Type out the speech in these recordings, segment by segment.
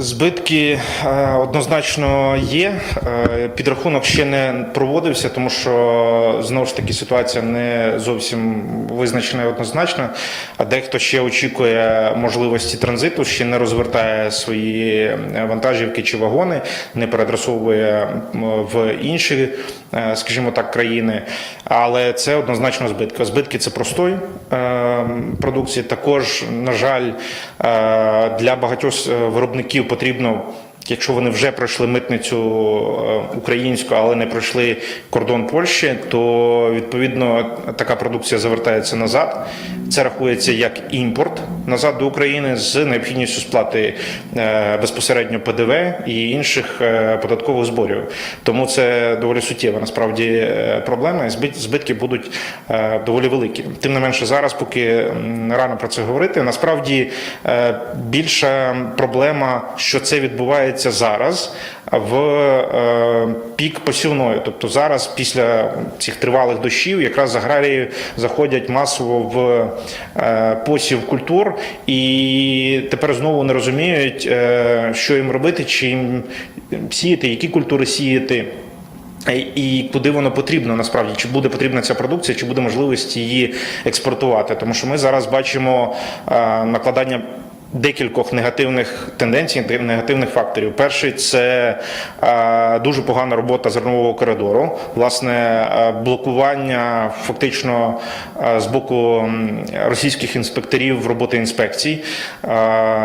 Збитки е, однозначно є. Е, Підрахунок ще не проводився, тому що знову ж таки ситуація не зовсім визначена і однозначна. А дехто ще очікує можливості транзиту, ще не розвертає свої вантажівки чи вагони, не переадресовує м, в інші, е, скажімо так, країни. Але це однозначно збитки. Збитки це простой е, продукції. Також, на жаль, для багатьох виробників потрібно. Якщо вони вже пройшли митницю е, українську, але не пройшли кордон Польщі, то відповідно така продукція завертається назад. Це рахується як імпорт назад до України з необхідністю сплати е, безпосередньо ПДВ і інших е, податкових зборів. Тому це доволі суттєва насправді проблема. і збит- Збитки будуть доволі великі. Тим не менше, зараз, поки рано про це говорити, насправді більша проблема, що це відбувається зараз в е, пік посівної. Тобто зараз, після цих тривалих дощів, якраз аграрії заходять масово в е, посів культур, і тепер знову не розуміють, е, що їм робити, чи їм сіяти, які культури сіяти. І куди воно потрібно насправді, чи буде потрібна ця продукція, чи буде можливість її експортувати? Тому що ми зараз бачимо накладання. Декількох негативних тенденцій, негативних факторів. Перший це е, дуже погана робота зернового коридору, власне, е, блокування фактично е, з боку російських інспекторів роботи інспекцій. Е,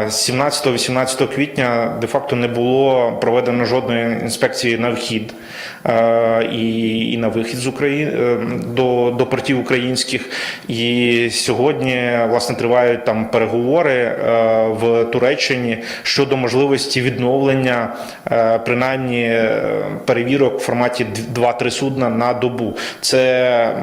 17-18 квітня де-факто не було проведено жодної інспекції на вхід е, і, на вихід з України до, до портів українських. І сьогодні власне тривають там переговори е, в Туреччині щодо можливості відновлення е, принаймні е, перевірок в форматі 2-3 судна на добу. Це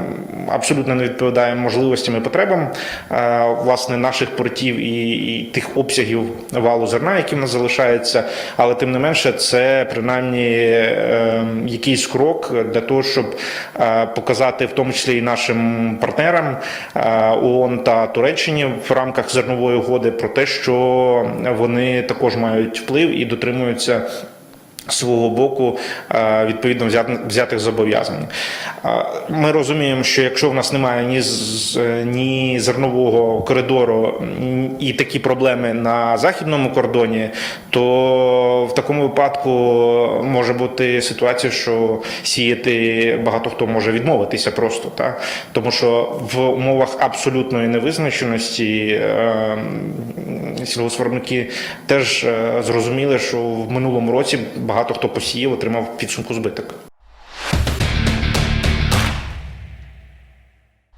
абсолютно не відповідає можливостям і потребам е, власне наших портів і, і тих обсягів валу зерна, які в нас залишаються. Але тим не менше, це принаймні е, якийсь крок для того, щоб показати в тому числі і нашим партнерам ООН та Туреччині в рамках зернової угоди про те, що вони також мають вплив і дотримуються. Свого боку е, відповідно взятих зобов'язань. Е, Ми розуміємо, що якщо в нас немає ні ні зернового коридору і такі проблеми на західному кордоні, то в такому випадку може бути ситуація, що сіяти багато хто може відмовитися просто, так? тому що в умовах абсолютної невизначеності е, сільгоспвиробники теж е, зрозуміли, що в минулому році багато хто посіяв, отримав підсумку збиток.